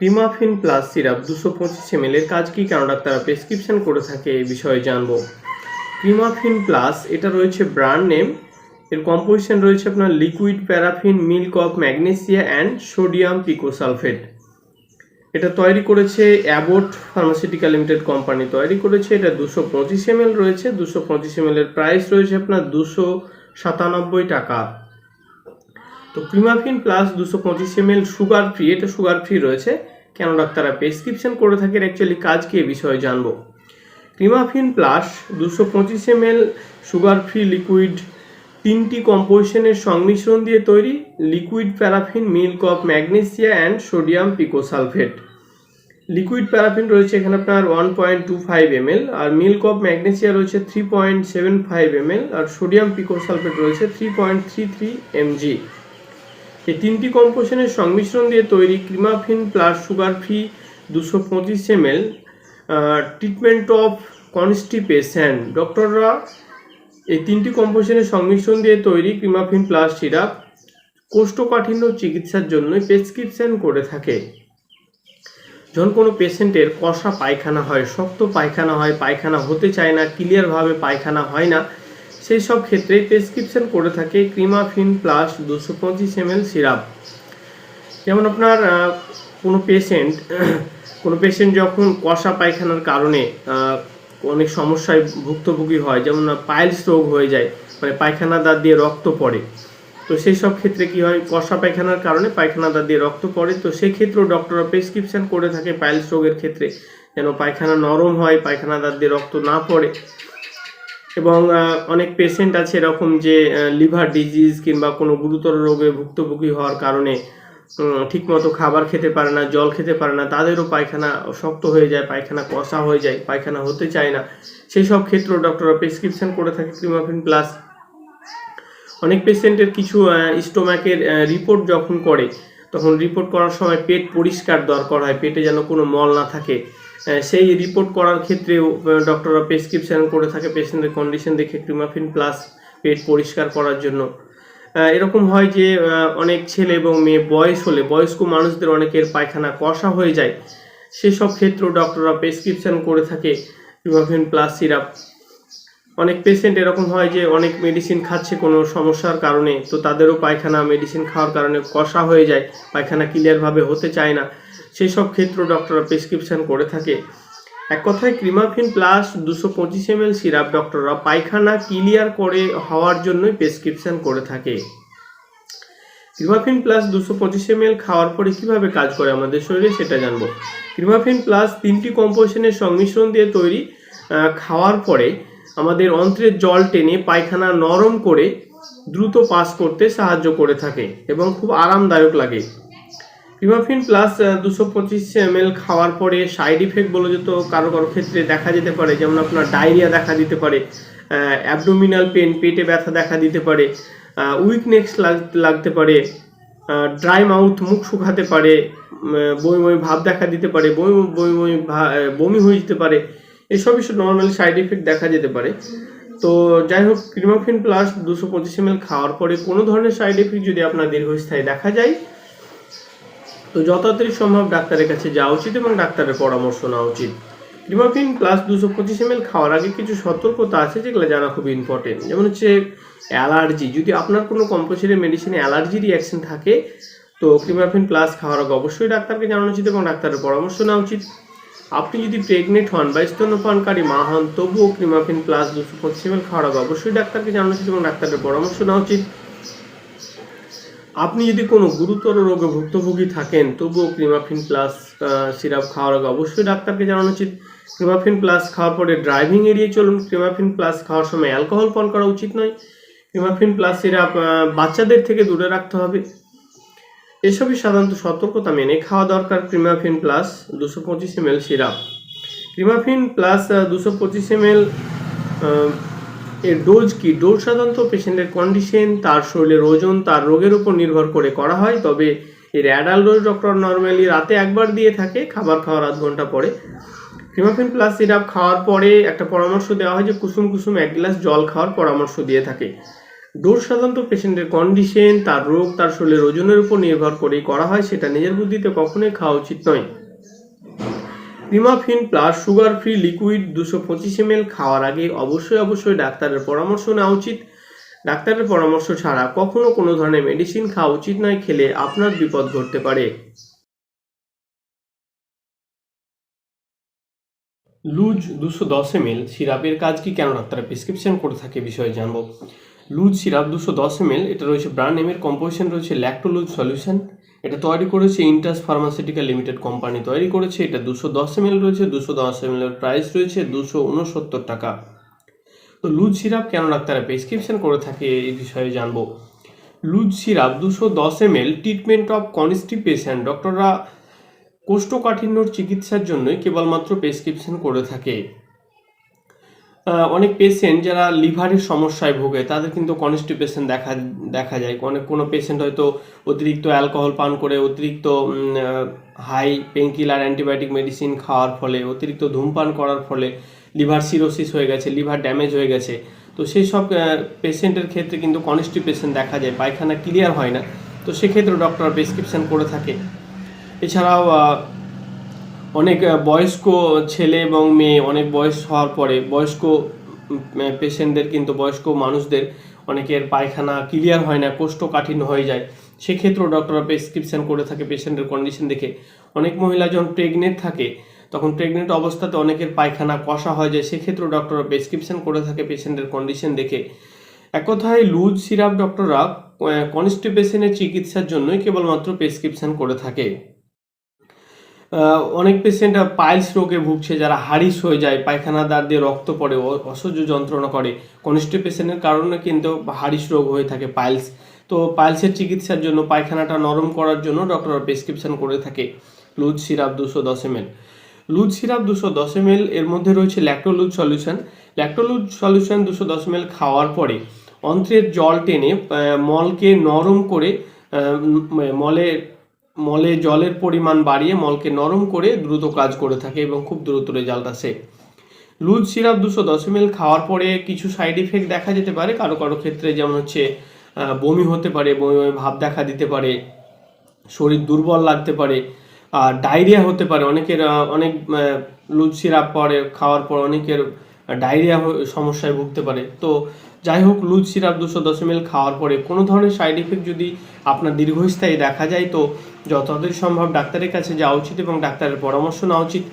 Cremaffin plus syrup দুশো পঁচিশ ML এর কাজ কি? কেন ডাক্তাররা প্রেসক্রিপশন করে থাকে, এই বিষয়ে জানব। ক্রিমাফিন প্লাস এটা রয়েছে ব্র্যান্ড নেম এর কম্পোজিশন রয়েছে আপনার liquid paraffin milk of magnesia and sodium picosulfate এটা তৈরি করেছে অ্যাবোট ফার্মাসিউটিক্যাল লিমিটেড কোম্পানি তৈরি করেছে এটা দুশো পঁচিশ এমএল রয়েছে। দুশো পঁচিশ এমএল এর প্রাইস রয়েছে আপনার দুশো সাতানব্বই টাকা। তো ক্রিমাফিন প্লাস দুশো পঁচিশ এমএল সুগার ফ্রি এটা সুগার ফ্রি রয়েছে। কেন ডাক্তাররা প্রেসক্রিপশন করে থাকেন? অ্যাকচুয়ালি কাজ কি এ বিষয়ে জানব। ক্রিমাফিন প্লাস দুশো পঁচিশ এমএল সুগার ফ্রি লিকুইড তিনটি কম্পোজিশনের সংমিশ্রণ দিয়ে তৈরি liquid paraffin milk of magnesia and sodium picosulfate liquid paraffin রয়েছে এখানে আপনার one point two five ML R milk of magnesia রয়েছে three point seven five ML আর সোডিয়াম পিকোসালফেট রয়েছে three point three three MG এই তিনটি কম্পোজিশনের সংমিশ্রণ দিয়ে তৈরি ক্রিমাফিন প্লাস সুগার ফ্রি দুশো পঁচিশ এমএল ট্রিটমেন্ট অফ কনস্টিপেশন ডক্টররা এই তিনটি কম্পোজিশনের সংমিশ্রণ দিয়ে তৈরি ক্রিমাফিন প্লাস সিরাপ কোষ্ঠকাঠিন্য চিকিৎসার জন্য প্রেসক্রিপশন করে থাকে। যখন কোনো পেশেন্টের কষা পায়খানা হয়, শক্ত পায়খানা হয়, পায়খানা হতে চায় না ক্লিয়ারভাবে পায়খানা হয় না সেই সব ক্ষেত্রে প্রেসক্রিপশন করে থাকে ক্রিমাফিন প্লাস দুশো পঁচিশ এমএল সিরাপ যেমন আপনার কোনো পেশেন্ট কোনো পেশেন্ট যখন কষা পায়খানার কারণে অনেক সমস্যায় ভুক্তভোগী হয়, যেমন পাইলস রোগ হয়ে যায় মানে পায়খানা দাঁত দিয়ে রক্ত পড়ে। তো সেই সব ক্ষেত্রে কি হয়, কষা পায়খানার কারণে পায়খানা দাঁত দিয়ে রক্ত পড়ে। তো সেই ক্ষেত্রেও ডক্টররা প্রেসক্রিপশন করে থাকে পাইলস রোগের ক্ষেত্রে, যেন পায়খানা নরম হয়, পায়খানা দাঁত দিয়ে রক্ত না পড়ে। এবং অনেক পেশেন্ট আছে এরকম যে লিভার ডিজিজ কিংবা কোনো গুরুতর রোগে ভুক্তভোগী হওয়ার কারণে ঠিকমতো খাবার খেতে পারে না, জল খেতে পারে না, তাদেরও পায়খানা শক্ত হয়ে যায়, পায়খানা কষা হয়ে যায়, পায়খানা হতে চায় না। সেই সব ক্ষেত্রেও ডক্টররা প্রেসক্রিপশন করে থাকে ক্রিমাফিন প্লাস অনেক পেশেন্টের কিছু স্টোম্যাকের রিপোর্ট যখন করে, তখন রিপোর্ট করার সময় পেট পরিষ্কার দরকার হয়, পেটে যেন কোনো মল না থাকে। সেই রিপোর্ট করার ক্ষেত্রেও ডক্টররা প্রেসক্রিপশান করে থাকে পেশেন্টের কন্ডিশন দেখে ক্রিমাফিন প্লাস পেট পরিষ্কার করার জন্য। এরকম হয় যে অনেক ছেলে এবং মেয়ে বয়স হলে, বয়স্ক মানুষদের অনেকের পায়খানা কষা হয়ে যায়। সেসব ক্ষেত্রেও ডক্টররা প্রেসক্রিপশান করে থাকে ক্রিমাফিন প্লাস সিরাপ অনেক পেশেন্ট এরকম হয় যে, অনেক মেডিসিন খাচ্ছে কোনো সমস্যার কারণে, তো তাদেরও পায়খানা মেডিসিন খাওয়ার কারণে কষা হয়ে যায়, পায়খানা ক্লিয়ারভাবে হতে চায় না। সেই সব ক্ষেত্র ডক্টররা প্রেসক্রিপশন করে থাকে। এক কথায় ক্রিমাফিন প্লাস দুশো পঁচিশ এম সিরাপ ডক্টররা পায়খানা ক্লিয়ার করে হওয়ার জন্যই প্রেসক্রিপশন করে থাকে। ক্রিমাফিন প্লাস দুশো পঁচিশ এম খাওয়ার পরে কীভাবে কাজ করে আমাদের শরীরে সেটা জানব। ক্রিমাফিন প্লাস তিনটি কম্পোজিশনের সংমিশ্রণ দিয়ে তৈরি খাওয়ার পরে আমাদের অন্ত্রের জল টেনে পায়খানা নরম করে দ্রুত পাস করতে সাহায্য করে থাকে এবং খুব আরামদায়ক লাগে। ক্রিমাফিন প্লাস দুশো পঁচিশ এম খাওয়ার পরে সাইড ইফেক্ট বলে যেত কারও কারও ক্ষেত্রে দেখা যেতে পারে, যেমন আপনার ডায়রিয়া দেখা দিতে পারে অ্যাবডোমিনাল পেন পেটে ব্যথা দেখা দিতে পারে উইকনেস লাগতে পারে ড্রাই মাউথ মুখ শুকাতে পারে বমি বমি ভাব দেখা দিতে পারে, বমি বমি বমি বমি হয়ে যেতে পারে এসবই নর্মালি সাইড ইফেক্ট দেখা যেতে পারে। তো যাই হোক ক্রিমাফিন প্লাস দুশো পঁচিশ এম খাওয়ার পরে কোনো ধরনের সাইড এফেক্ট যদি আপনার দীর্ঘস্থায়ী দেখা যায় তো যত তাড়াতাড়ি সম্ভব ডাক্তারের কাছে যাওয়া উচিত এবং ডাক্তারের পরামর্শ নেওয়া উচিত। ক্রিমাফিন প্লাস দুশো পঁচিশ এম খাওয়ার আগে কিছু সতর্কতা আছে যেগুলো জানা খুব ইম্পর্টেন্ট যেমন হচ্ছে অ্যালার্জি। যদি আপনার কোনো কম্পোজিটের মেডিসিনে অ্যালার্জি রিয়াকশন থাকে, তো ক্রিমাফিন প্লাস খাওয়ার আগে অবশ্যই ডাক্তারকে জানানো উচিত এবং ডাক্তারের পরামর্শ নেওয়া উচিত। আপনি যদি প্রেগনেন্ট হন বা স্তন্যপানকারী মা হন, তবুও ক্রিমাফিন প্লাস দুশো পঁচিশ এম খাওয়ার আগে অবশ্যই ডাক্তারকে জানানো উচিত এবং ডাক্তারের পরামর্শ নেওয়া উচিত। আপনি যদি কোনো গুরুতর রোগে ভুক্তভোগী থাকেন, তবুও ক্রিমাফিন প্লাস সিরাপ খাওয়ার আগে অবশ্যই ডাক্তারকে জানানো উচিত। ক্রিমাফিন প্লাস খাওয়ার পরে ড্রাইভিং এড়িয়ে চলুন। ক্রিমাফিন প্লাস খাওয়ার সময় অ্যালকোহল পান করা উচিত নয়। ক্রিমাফিন প্লাস সিরাপ বাচ্চাদের থেকে দূরে রাখতে হবে। এসবই সাধারণত সতর্কতা মেনে খাওয়া দরকার ক্রিমাফিন প্লাস দুশো পঁচিশ এম সিরাপ। ক্রিমাফিন প্লাস দুশো পঁচিশ এম এর ডোজ কি? ডোজ সাধারণত পেশেন্টের কন্ডিশন তার শরীরের ওজন, তার রোগের উপর নির্ভর করে করা হয়। তবে এর অ্যাডাল ডোজ ডক্টর নর্মালি রাতে একবার দিয়ে থাকে, খাবার খাওয়ার আধ ঘণ্টা পরে। ক্রিমাফিন প্লাস সিরাপ খাওয়ার পরে একটা পরামর্শ দেওয়া হয় যে, কুসুম কুসুম এক গ্লাস জল খাওয়ার পরামর্শ দিয়ে থাকে। ডোজ সাধারণত পেশেন্টের কন্ডিশন তার রোগ, তার শরীরের ওজনের উপর নির্ভর করেই করা হয়। সেটা নিজের বুদ্ধিতে কখনোই খাওয়া উচিত নয়। Cremaffin plus sugar free liquid দুশো পঁচিশ এম খাওয়ার আগে অবশ্যই অবশ্যই ডাক্তারের পরামর্শ নেওয়া উচিত। ডাক্তারের পরামর্শ ছাড়া কখনো কোনো ধরনের মেডিসিন খাওয়া উচিত নয়, খেলে আপনার বিপদ ঘটতে পারে। লুজ দুশো দশ এম এল সিরাপের কাজ কি কেন ডাক্তার প্রেসক্রিপশন করে থাকে বিষয়ে জানব। লুজ সিরাপ দুশো দশ এম এটা রয়েছে ব্র্যান্ড নেমের কম্পোজিশন রয়েছে ল্যাক্টোলুজ সলিউশন এটা তৈরি করেছে ইন্টাস ফার্মাসিউটিক্যাল লিমিটেড কোম্পানি তৈরি করেছে। এটা দুশো দশ এম রয়েছে, দুশো দশ এম এর প্রাইস রয়েছে, দুশো উনসত্তর টাকা। তো লুজ সিরাপ কেন ডাক্তারা প্রেসক্রিপশন করে থাকে এই বিষয়ে জানব। লুজ সিরাপ দুশো দশ M L treatment of constipation ডক্টররা কোষ্ঠকাঠিন্যর চিকিৎসার জন্যই কেবলমাত্র প্রেসক্রিপশন করে থাকে। অনেক পেশেন্ট যারা লিভারের সমস্যায় ভোগে, তাদের কিন্তু কনস্টিপেশন দেখা দেখা যায়। অনেক, কোনো পেশেন্ট হয়তো অতিরিক্ত অ্যালকোহল পান করে, অতিরিক্ত হাই পেনকিলার অ্যান্টিবায়োটিক মেডিসিন খাওয়ার ফলে, অতিরিক্ত ধূমপান করার ফলে লিভার সিরোসিস হয়ে গেছে লিভার ড্যামেজ হয়ে গেছে। তো সেই সব পেশেন্টের ক্ষেত্রে কিন্তু কনস্টিপেশন দেখা যায়। পায়খানা ক্লিয়ার হয় না। তো সেক্ষেত্রে ডক্টর প্রেসক্রিপশন করে থাকে। এছাড়াও অনেক বয়স্ক ছেলে এবং মেয়ে অনেক বয়স হওয়ার পরে বয়স্ক পেশেন্টদের কিন্তু বয়স্ক মানুষদের অনেকের পায়খানা ক্লিয়ার হয় না, কোষ্ঠকাঠিন্য হয়ে যায়। সেক্ষেত্রেও ডক্টররা প্রেসক্রিপশন করে থাকে পেশেন্টের কন্ডিশন দেখে। অনেক মহিলা যখন প্রেগনেন্ট থাকে, তখন প্রেগনেন্ট অবস্থাতে অনেকের পায়খানা কষা হয়ে যায়। সেক্ষেত্রেও ডক্টররা প্রেসক্রিপশন করে থাকে পেশেন্টের কন্ডিশন দেখে। এক কথায়, লুজ সিরাপ ডক্টররা কনস্টিপেশনের চিকিৎসার জন্যই কেবলমাত্র প্রেসক্রিপশন করে থাকে। অনেক পেশেন্ট পাইলস রোগে ভুগছে, যারা হারিস হয়ে যায়, পায়খানা দ্বার দিয়ে রক্ত পড়ে অসহ্য যন্ত্রণা করে। কনস্টিপেশনের কারণে কিন্তু হারিস রোগ হয়ে থাকে পাইলস তো পাইলসের চিকিৎসার জন্য, পায়খানাটা নরম করার জন্য ডক্টর প্রেসক্রিপশন করে থাকে লুজ সিরাপ দুশো দশ এম লুজ সিরাপ দুশো দশ এম এর মধ্যে রয়েছে ল্যাক্টোলুজ সলিউশন ল্যাক্টোলুজ সলিউশন দুশো দশ এম খাওয়ার পরে অন্ত্রের জল টেনে মলকে নরম করে মলে মলে জলের পরিমাণ বাড়িয়ে মলকে নরম করে দ্রুত কাজ করে থাকে এবং খুব দ্রুত রেজাল্ট আসে। লুজ সিরাপ দুশো দশ এম খাওয়ার পরে কিছু সাইড ইফেক্ট দেখা যেতে পারে। কারও কারও ক্ষেত্রে যেমন হচ্ছে বমি হতে পারে, বমি বমি ভাব দেখা দিতে পারে, শরীর দুর্বল লাগতে পারে, আর ডায়রিয়া হতে পারে। অনেকের অনেক লুজ সিরাপ পরে, খাওয়ার পর অনেকের ডায়রিয়া সমস্যায় ভুগতে পারে। তো যাই হোক, লুজ সিরাপ দুশো দশ এম খাওয়ার পরে কোনো ধরনের সাইড ইফেক্ট যদি আপনার দীর্ঘস্থায়ী দেখা যায়, তো যতদূর সম্ভব ডাক্তারের কাছে যাওয়া উচিত এবং ডাক্তারের পরামর্শ নেওয়া উচিত।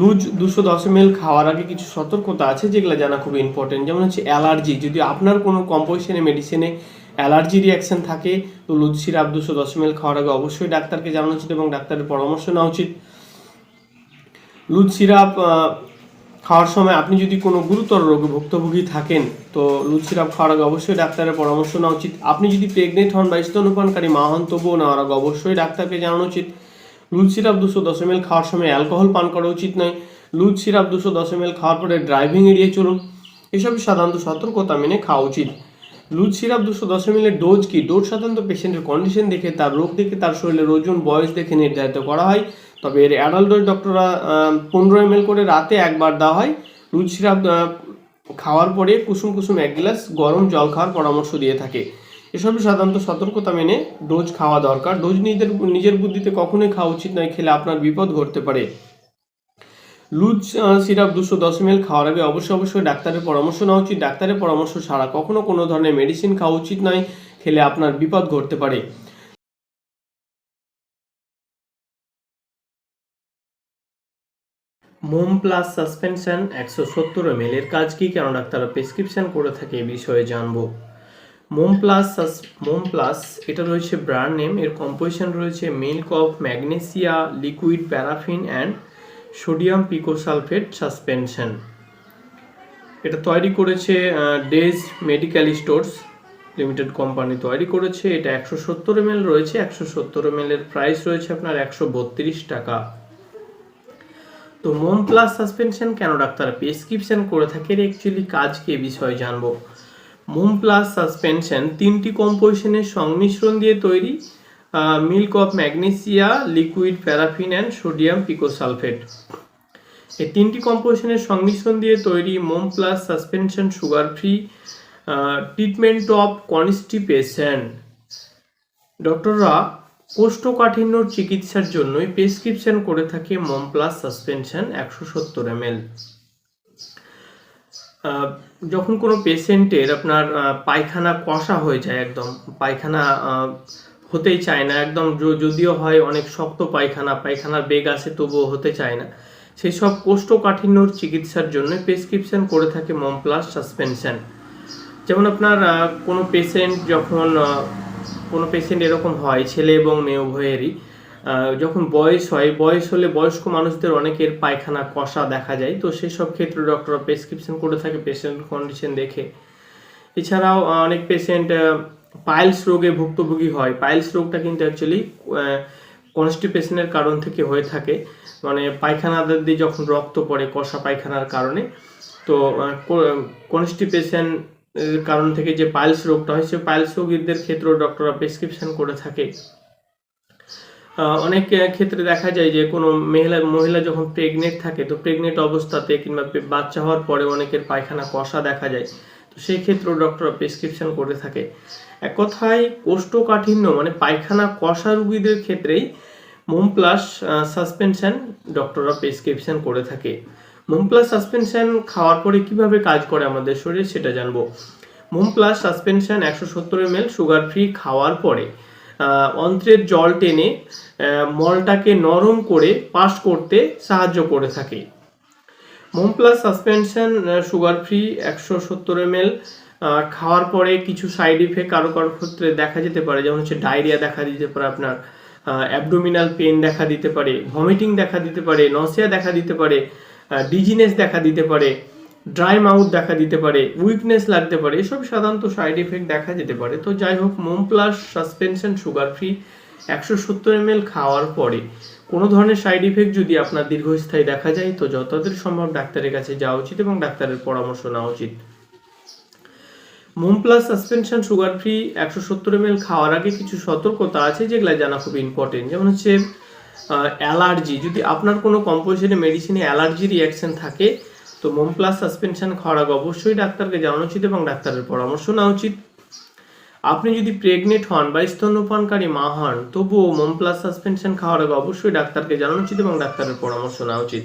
লুজ দুশো দশ এম খাওয়ার আগে কিছু সতর্কতা আছে যেগুলো জানা খুব ইম্পর্টেন্ট যেমন হচ্ছে অ্যালার্জি। যদি আপনার কোনো কম্পোজিশনে, মেডিসিনে অ্যালার্জি রিয়াকশন থাকে, তো লুজ সিরাপ দুশো দশ এম খাওয়ার আগে অবশ্যই ডাক্তারকে জানানো উচিত এবং ডাক্তারের পরামর্শ নেওয়া উচিত। লুজ সিরাপ খাওয়ার সময় আপনি যদি কোনো গুরুতর রোগে ভুক্তভোগী থাকেন, তো লুজ সিরাপ খাওয়ার আগে অবশ্যই ডাক্তারের পরামর্শ নেওয়া উচিত। আপনি যদি প্রেগনেন্ট হন বা স্তন্যপানকারী, মা হন, তবুও নেওয়ার আগে অবশ্যই ডাক্তারকে জানানো উচিত। লুজ সিরাপ দুশো দশ এম খাওয়ার সময় অ্যালকোহল পান করা উচিত নয়। লুজ সিরাপ দুশো দশ এম খাওয়ার পরে ড্রাইভিং এড়িয়ে চলুন। এসব সাধারণত সতর্কতা মেনে খাওয়া উচিত। লুজ সিরাপ দুশো দশ এম ডোজ কি? ডোজ সাধারণত পেশেন্টের কন্ডিশন দেখে, তার রোগ দেখে, তার শরীরের ওজন, বয়স দেখে নির্ধারিত করা হয়। তবে এর অ্যাডাল্ট ডোজ ডক্টররা পনেরো এম করে রাতে একবার দেওয়া হয়। লুজ সিরাপ খাওয়ার পরে কুসুম কুসুম এক গ্লাস গরম জল খাওয়ার পরামর্শ দিয়ে থাকে। এসবই সাধারণত সতর্কতা মেনে ডোজ খাওয়া দরকার। ডোজ নিজের নিজের বুদ্ধিতে কখনোই খাওয়া উচিত নয়, খেলে আপনার বিপদ ঘটতে পারে। লুজ সিরাপ দুশো দশ এম খাওয়ার আগে অবশ্যই অবশ্যই ডাক্তারের পরামর্শ নেওয়া উচিত। ডাক্তারের পরামর্শ ছাড়া কখনো কোনো ধরনের মেডিসিন খাওয়া উচিত নয়, খেলে আপনার বিপদ ঘটতে পারে। মোম প্লাস সাসপেনশন একশো সত্তর এম এর কাজ কি? কেন ডাক্তাররা প্রেসক্রিপশন করে থাকে এ বিষয়ে জানব। মোম প্লাস মোম প্লাস, এটা রয়েছে ব্র্যান্ড নেম, এর কম্পোজিশন রয়েছে milk of magnesia, liquid, paraffin and sodium picosulfate suspension. এটা তৈরি করেছে Days medical stores limited company তৈরি করেছে। এটা একশো সত্তর এম রয়েছে, একশো সত্তর এম এর প্রাইস রয়েছে আপনার একশো বত্রিশ টাকা। তো মোম প্লাস সাসপেনশন কেন ডাক্তার? প্রেসক্রিপশন করে থাকে অ্যাকচুয়ালি কাজ কি বিষয়ে জানব। মোম প্লাস সাসপেনশন তিনটি কম্পোজিশনের সংমিশ্রণ দিয়ে তৈরি milk of magnesia, liquid, paraffin and sodium picosulfate. এই তিনটি কম্পোজিশনের সংমিশ্রণ দিয়ে তৈরি মোম plus suspension sugar free treatment of constipation ডক্টররা কোষ্ঠকাঠিন্যর চিকিৎসার জন্যই প্রেসক্রিপশন করে থাকে মম প্লাস সাসপেনশন একশো সত্তর এম যখন কোনো পেশেন্টের আপনার পায়খানা কষা হয়ে যায় একদম, পায়খানা হতেই চায় না, একদম যদিও হয় অনেক শক্ত পায়খানা, পায়খানার বেগ আছে তবুও হতে চায় না সেই সব কোষ্ঠকাঠিন্যর চিকিৎসার জন্য প্রেসক্রিপশন করে থাকে মম প্লাস সাসপেনশন। যেমন আপনার কোনো পেশেন্ট যখন কোনো পেশেন্ট এরকম হয়, ছেলে এবং মেয়ে উভয়েরই যখন বয়স হয়, বয়স হলে বয়স্ক মানুষদের অনেকের পায়খানা, কষা দেখা যায়। তো সেই সব ক্ষেত্রে ডক্টররা প্রেসক্রিপশন করে থাকে পেশেন্ট কন্ডিশন দেখে। এছাড়াও অনেক পেশেন্ট পাইলস রোগে ভুক্তভোগী হয়। পাইলস রোগটা কিন্তু অ্যাকচুয়ালি কনস্টিপেশনের কারণ থেকে হয়ে থাকে। মানে পায়খানা দিয়ে যখন রক্ত পড়ে, কষা পায়খানার কারণে, তো কনস্টিপেশন কারণ থেকে যে পাইলস রোগটা হয়, সেই পাইলস রোগীদের ক্ষেত্রেও ডক্টররা প্রেসক্রিপশন করে থাকে। অনেক ক্ষেত্রে দেখা যায় যে কোনো মহিলা মহিলা যখন প্রেগনেন্ট থাকে, তো প্রেগনেন্ট অবস্থাতে কিংবা বাচ্চা হওয়ার পরে অনেকের পায়খানা, কষা দেখা যায়। তো সেই ক্ষেত্রেও ডক্টররা প্রেসক্রিপশন করে থাকে। এক কথায়, কোষ্ঠকাঠিন্য মানে পায়খানা, কষা রুগীদের ক্ষেত্রেই, মোম প্লাস সাসপেনশন ডক্টররা প্রেসক্রিপশন করে থাকে। মোম প্লাস সাসপেনশন খাওয়ার পরে কীভাবে কাজ করে আমাদের শরীরে সেটা জানব। মোম প্লাস সাসপেনশন একশো সত্তর এম সুগার ফ্রি খাওয়ার পরে অন্ত্রের জল টেনে মলটাকে নরম করে পাস করতে সাহায্য করে থাকে। মোম প্লাস সাসপেনশন সুগার ফ্রি একশো সত্তর এম খাওয়ার পরে কিছু সাইড ইফেক্ট কারও কারও ক্ষেত্রে দেখা যেতে পারে, যেমন হচ্ছে ডায়রিয়া দেখা দিতে পারে আপনার অ্যাবডোমিনাল পেন দেখা দিতে পারে ভমিটিং দেখা দিতে পারে নসিয়া দেখা দিতে পারে ডিজিনেস দেখা দিতে পারে ড্রাই মাউথ দেখা দিতে পারে উইকনেস লাগতে পারে, এসব সাধারণত সাইড ইফেক্ট দেখা যেতে পারে। তো যাই হোক মোম প্লাস সাসপেনশন সুগার ফ্রি একশো সত্তর এম খাওয়ার পরে কোনো ধরনের সাইড ইফেক্ট যদি আপনার দীর্ঘস্থায়ী দেখা যায়, তো যতদূর সম্ভব ডাক্তারের কাছে যাওয়া উচিত এবং ডাক্তারের পরামর্শ নেওয়া উচিত। মোম প্লাস সাসপেনশন সুগার ফ্রি একশো সত্তর এম খাওয়ার আগে কিছু সতর্কতা আছে যেগুলো জানা খুব ইম্পর্টেন্ট যেমন হচ্ছে অ্যালার্জি। যদি আপনার কোনো কম্পোজিশনে মেডিসিনে অ্যালার্জি রিয়াকশন থাকে, তো মোম প্লাস সাসপেনশন খাওয়ার আগে অবশ্যই ডাক্তারকে জানানো উচিত এবং ডাক্তারের পরামর্শ নেওয়া উচিত। আপনি যদি প্রেগনেন্ট হন বা স্তন্যপানকারী মা হন, তবুও মোম প্লাস সাসপেনশন খাওয়ার আগে অবশ্যই ডাক্তারকে জানানো উচিত এবং ডাক্তারের পরামর্শ নেওয়া উচিত।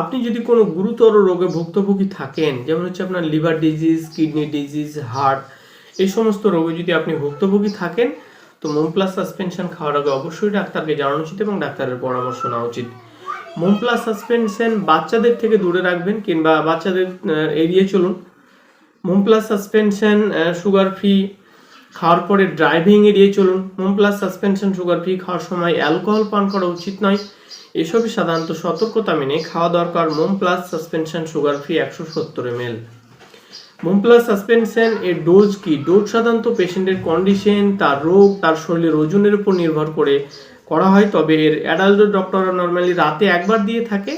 আপনি যদি কোনো গুরুতর রোগে ভুক্তভোগী থাকেন, যেমন হচ্ছে আপনার liver disease kidney disease heart এই সমস্ত রোগে যদি আপনি ভুক্তভোগী থাকেন তো মোম প্লাস সাসপেনশন খাওয়ার আগে অবশ্যই ডাক্তারকে জানানো উচিত এবং ডাক্তারের পরামর্শ নেওয়া উচিত। মোম প্লাস সাসপেনশন বাচ্চাদের থেকে দূরে রাখবেন কিংবা বাচ্চাদের এড়িয়ে চলুন। মোম প্লাস সাসপেনশন সুগার ফ্রি খাওয়ার পরে ড্রাইভিং এড়িয়ে চলুন। মোম প্লাস সাসপেনশন সুগার ফ্রি খাওয়ার সময় অ্যালকোহল পান করা উচিত নয়। এসবই সাধারণত সতর্কতা মেনে খাওয়া দরকার। মোম প্লাস সাসপেনশন সুগার ফ্রি একশো সত্তর এম এল মোম সাসপেনশন এর ডোজ কি? ডোজ সাধারণত পেশেন্টের কন্ডিশন তার রোগ, তার শরীরের ওজনের উপর নির্ভর করে করা হয়। তবে এর অ্যাডাল্ট ডক্টররা নর্মালি রাতে একবার দিয়ে থাকে।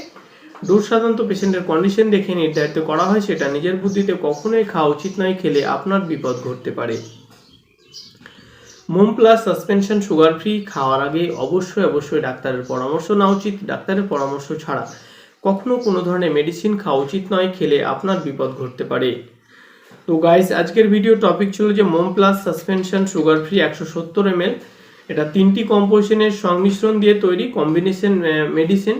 ডোজ সাধারণত পেশেন্টের কন্ডিশন দেখে নির্ধারিত করা হয়। সেটা নিজের বুদ্ধিতে কখনোই খাওয়া উচিত নয়, খেলে আপনার বিপদ ঘটতে পারে। মোম প্লাস সাসপেনশন সুগার ফ্রি খাওয়ার আগে অবশ্যই অবশ্যই ডাক্তারের পরামর্শ নেওয়া উচিত। ডাক্তারের পরামর্শ ছাড়া কখনো কোনো ধরনের মেডিসিন খাওয়া উচিত নয়, খেলে আপনার বিপদ ঘটতে পারে। তো গাইস আজকের ভিডিও টপিক ছিল যে মোম প্লাস সাসপেনশন সুগার ফ্রি একশো সত্তর এম এটা তিনটি কম্পোজিশনের সংমিশ্রণ দিয়ে তৈরি কম্বিনেশন মেডিসিন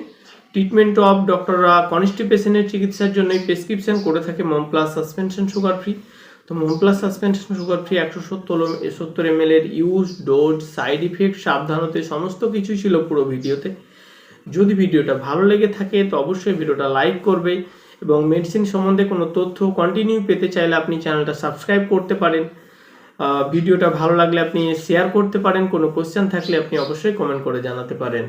ট্রিটমেন্ট অফ ডক্টররা কনস্টিপেশনের চিকিৎসার জন্য প্রেসক্রিপশন করে থাকে মোম প্লাস সাসপেনশন সুগার ফ্রি তো মোম প্লাস সাসপেনশন সুগার ফ্রি একশো সত্তর সত্তর এম এর ইউজ ডোজ সাইড ইফেক্ট সাবধানতা, সমস্ত কিছুই ছিল পুরো ভিডিওতে যদি ভিডিওটা ভালো লেগে থাকে, তো অবশ্যই ভিডিওটা লাইক করবে। এবং মেডিসিন সম্বন্ধে কোনো তথ্য কন্টিনিউ পেতে চাইলে আপনি চ্যানেলটা সাবস্ক্রাইব করতে পারেন। ভিডিওটা ভালো লাগলে আপনি শেয়ার করতে পারেন। কোনো কোশ্চেন থাকলে আপনি অবশ্যই কমেন্ট করে জানাতে পারেন।